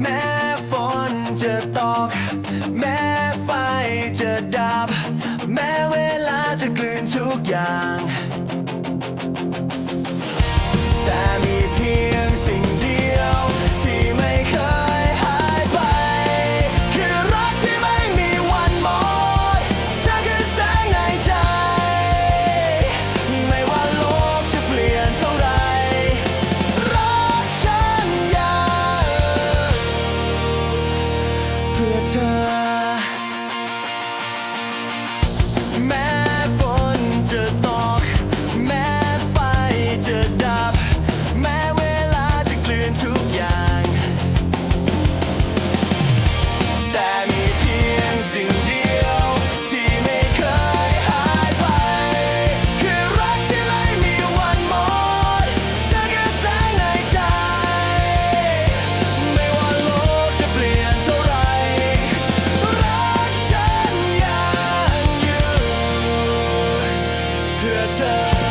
แม้ฝนจะตก แม้ไฟจะดับ แม้เวลาจะกลืนทุกอย่าง return Twitter.